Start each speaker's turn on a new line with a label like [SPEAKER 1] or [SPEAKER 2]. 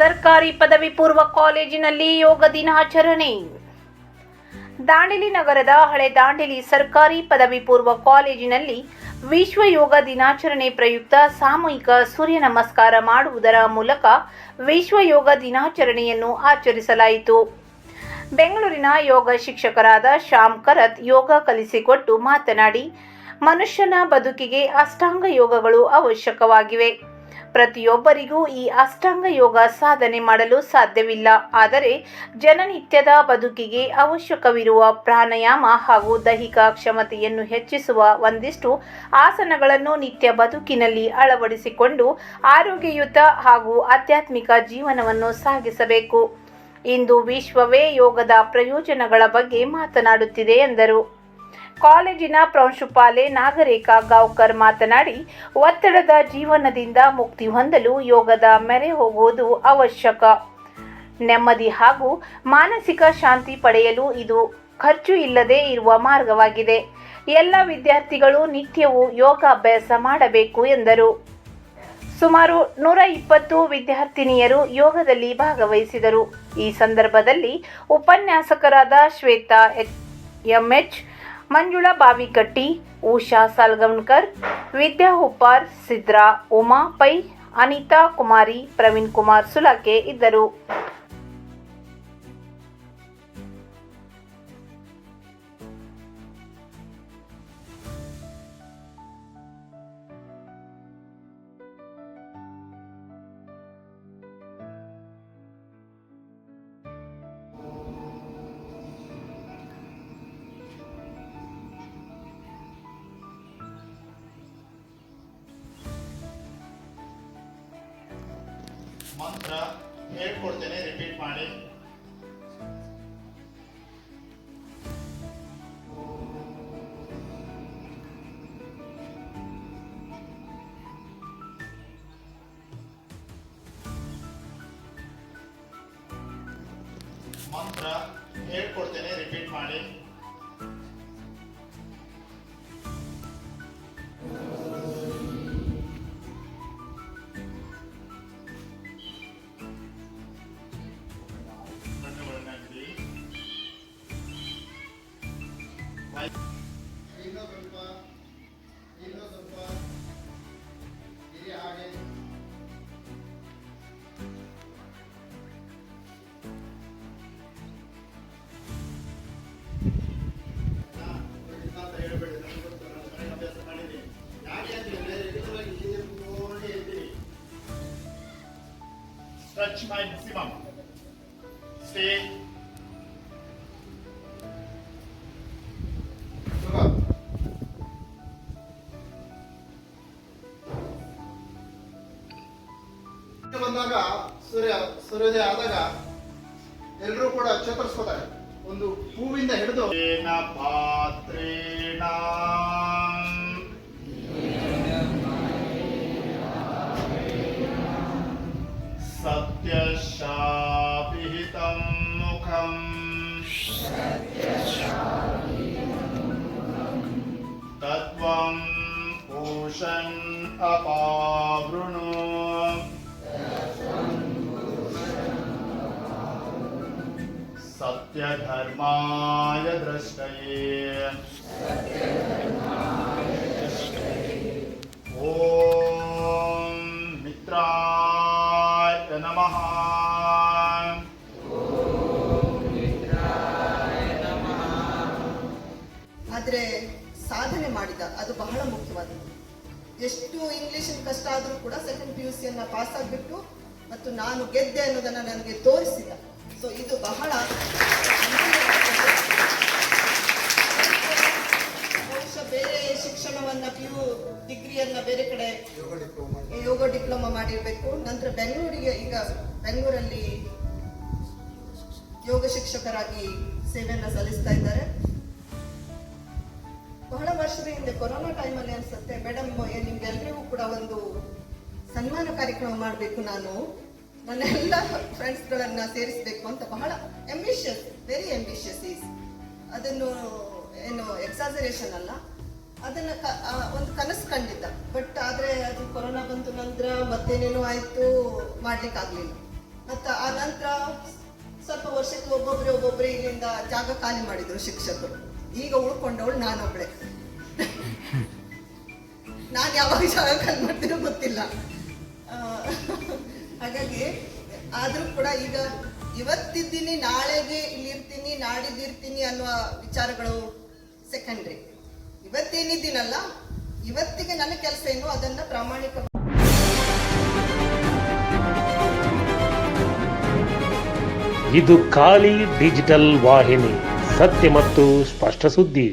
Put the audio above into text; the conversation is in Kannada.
[SPEAKER 1] ಸರ್ಕಾರಿ ಪದವಿ ಪೂರ್ವ ಕಾಲೇಜಿನಲ್ಲಿ ಯೋಗ ದಿನಾಚರಣೆ. ದಾಂಡೇಲಿ ನಗರದ ಹಳೆ ದಾಂಡೇಲಿ ಸರ್ಕಾರಿ ಪದವಿ ಪೂರ್ವ ಕಾಲೇಜಿನಲ್ಲಿ ವಿಶ್ವ ಯೋಗ ದಿನಾಚರಣೆ ಪ್ರಯುಕ್ತ ಸಾಮೂಹಿಕ ಸೂರ್ಯ ನಮಸ್ಕಾರ ಮಾಡುವುದರ ಮೂಲಕ ವಿಶ್ವ ಯೋಗ ದಿನಾಚರಣೆಯನ್ನು ಆಚರಿಸಲಾಯಿತು. ಬೆಂಗಳೂರಿನ ಯೋಗ ಶಿಕ್ಷಕರಾದ ಶ್ಯಾಮ್ ಕರತ್ ಯೋಗ ಕಲಿಸಿಕೊಟ್ಟು ಮಾತನಾಡಿ, ಮನುಷ್ಯನ ಬದುಕಿಗೆ ಅಷ್ಟಾಂಗ ಯೋಗಗಳು ಅವಶ್ಯಕವಾಗಿವೆ. ಪ್ರತಿಯೊಬ್ಬರಿಗೂ ಈ ಅಷ್ಟಾಂಗ ಯೋಗ ಸಾಧನೆ ಮಾಡಲು ಸಾಧ್ಯವಿಲ್ಲ. ಆದರೆ ಜನನಿತ್ಯದ ಬದುಕಿಗೆ ಅವಶ್ಯಕವಿರುವ ಪ್ರಾಣಾಯಾಮ ಹಾಗೂ ದೈಹಿಕ ಕ್ಷಮತೆಯನ್ನು ಹೆಚ್ಚಿಸುವ ಒಂದಿಷ್ಟು ಆಸನಗಳನ್ನು ನಿತ್ಯ ಬದುಕಿನಲ್ಲಿ ಅಳವಡಿಸಿಕೊಂಡು ಆರೋಗ್ಯಯುತ ಹಾಗೂ ಆಧ್ಯಾತ್ಮಿಕ ಜೀವನವನ್ನು ಸಾಗಿಸಬೇಕು. ಇಂದು ವಿಶ್ವವೇ ಯೋಗದ ಪ್ರಯೋಜನಗಳ ಬಗ್ಗೆ ಮಾತನಾಡುತ್ತಿದೆ ಎಂದರು. ಕಾಲೇಜಿನ ಪ್ರಾಂಶುಪಾಲೆ ನಾಗರೇಖಾ ಗಾವ್ಕರ್ ಮಾತನಾಡಿ, ಒತ್ತಡದ ಜೀವನದಿಂದ ಮುಕ್ತಿ ಹೊಂದಲು ಯೋಗದ ಮೆರೆ ಹೋಗುವುದು ಅವಶ್ಯಕ. ನೆಮ್ಮದಿ ಹಾಗೂ ಮಾನಸಿಕ ಶಾಂತಿ ಪಡೆಯಲು ಇದು ಖರ್ಚು ಇಲ್ಲದೆ ಇರುವ ಮಾರ್ಗವಾಗಿದೆ. ಎಲ್ಲ ವಿದ್ಯಾರ್ಥಿಗಳು ನಿತ್ಯವೂ ಯೋಗಾಭ್ಯಾಸ ಮಾಡಬೇಕು ಎಂದರು. ಸುಮಾರು ನೂರ ಇಪ್ಪತ್ತು ವಿದ್ಯಾರ್ಥಿನಿಯರು ಯೋಗದಲ್ಲಿ ಭಾಗವಹಿಸಿದರು. ಈ ಸಂದರ್ಭದಲ್ಲಿ ಉಪನ್ಯಾಸಕರಾದ ಶ್ವೇತಾ ಎಂಎಚ್ ಮಂಜುಳಾ ಬಾವಿಕಟ್ಟಿ, ಉಷಾ ಸಲ್ಗಂಕರ್ ವಿದ್ಯಾ ಹುಪ್ಪಾರ್, ಸಿದ್ರಾ, ಉಮಾ ಪೈ, ಅನಿತಾ ಕುಮಾರಿ, ಪ್ರವೀಣ್ ಕುಮಾರ್ ಸುಲಾಕೆ ಇದ್ದರು.
[SPEAKER 2] ಮಂತ್ರ ಹೇಳ್ಕೊಡ್ತೇನೆ ರಿಪೀಟ್ ಮಾಡಿ. ಮಂತ್ರ ಹೇಳ್ಕೊಡ್ತೇನೆ ರಿಪೀಟ್ ಮಾಡಿ. Stretch maximum. Stay.
[SPEAKER 3] ಬಂದಾಗ ಸೂರ್ಯ ಸೂರ್ಯೋದಯ ಆದಾಗ ಎಲ್ಲರೂ ಕೂಡ ಚೇತರಿಸ್ಕೋತಾರೆ ಒಂದು ಹೂವಿಂದ ಹಿಡಿದು
[SPEAKER 2] येन सत्यशापिहितं मुखम् तत्त्वं पूषन् अपावृणु सत्यधर्माय द्रष्टये
[SPEAKER 4] ಎಷ್ಟು ಇಂಗ್ಲೀಷಿನ ಕಷ್ಟ ಆದರೂ ಕೂಡ ಸೆಕೆಂಡ್ ಪಿ ಯು ಸಿಯನ್ನು ಪಾಸ್ ಆಗಿಬಿಟ್ಟು ಮತ್ತು ನಾನು ಗೆದ್ದೆ ಅನ್ನೋದನ್ನು ನನಗೆ ತೋರಿಸಿದ. ಸೊ ಇದು ಬಹಳ ಬಹುಶಃ ಬೇರೆ ಶಿಕ್ಷಣವನ್ನ ಪಿ ಯು ಡಿಗ್ರಿಯನ್ನ ಬೇರೆ ಕಡೆ ಯೋಗ ಡಿಪ್ಲೊಮಾ ಮಾಡಿರಬೇಕು. ನಂತರ ಬೆಂಗಳೂರಿಗೆ ಈಗ ಬೆಂಗಳೂರಲ್ಲಿ ಯೋಗ ಶಿಕ್ಷಕರಾಗಿ ಸೇವೆಯನ್ನು ಸಲ್ಲಿಸ್ತಾ ಇದ್ದಾರೆ. ಕೊರೋನಾ ಟೈಮಲ್ಲಿ ಅನ್ಸುತ್ತೆ. ಮೇಡಮ್ ನಿಮ್ಗೆಲ್ರಿಗೂ ಕೂಡ ಒಂದು ಸನ್ಮಾನ ಕಾರ್ಯಕ್ರಮ ಮಾಡಬೇಕು ನಾನು. ನನ್ನ ಎಲ್ಲ ಫ್ರೆಂಡ್ಸ್ಗಳನ್ನ ಸೇರಿಸಬೇಕು ಅಂತ ಬಹಳ ಎಂಬಿಷಿಯಸ್ ವೆರಿ ಎಂಬಿಷಿಯಸ್ ಈಸ್ ಅದನ್ನು, ಏನು ಎಕ್ಸಾಜರೇಷನ್ ಅಲ್ಲ. ಅದನ್ನ ಒಂದು ಕನಸು ಕಂಡಿದ್ದ. ಬಟ್ ಆದ್ರೆ ಅದು ಕೊರೋನಾ ಬಂತು ನಂತರ ಮತ್ತೇನೇನೋ ಆಯ್ತು, ಮಾಡ್ಲಿಕ್ಕಾಗ್ಲಿಲ್ಲ. ಮತ್ತು ಆ ನಂತರ ಸ್ವಲ್ಪ ವರ್ಷಕ್ಕೆ ಒಬ್ಬೊಬ್ಬರೇ ಒಬ್ಬೊಬ್ಬರೇ ಇಲ್ಲಿಂದ ಜಾಗ ಖಾಲಿ ಮಾಡಿದ್ರು ಶಿಕ್ಷಕರು. ಈಗ ಉಳ್ಕೊಂಡವಳು ನಾನೊಬ್ಳೆ. ನಾನು ಯಾವಾಗ ಜಾಗ ಖಾಲಿ ಮಾಡ್ತೀನೋ ಗೊತ್ತಿಲ್ಲ ಹಾಗಾಗಿ ಆದರೂ ಕೂಡ ಈಗ ಇವತ್ತಿದ್ದೀನಿ, ನಾಳೆಗೆ ಇಲ್ಲಿರ್ತೀನಿ ನಾಡಿದ್ದಿರ್ತೀನಿ ಅನ್ನುವ ವಿಚಾರಗಳು ಸೆಕೆಂಡ್ರಿ ಇವತ್ತೇನಿದ್ದೀನಲ್ಲ, ಇವತ್ತಿಗೆ ನನ್ನ ಕೆಲಸ ಏನು? ಅದನ್ನ ಪ್ರಾಮಾಣಿಕ
[SPEAKER 5] ಇದು ಖಾಲಿ ಡಿಜಿಟಲ್ ವಾಹಿನಿ, ಸತ್ಯ ಮತ್ತು ಸ್ಪಷ್ಟ ಸುದ್ದಿ.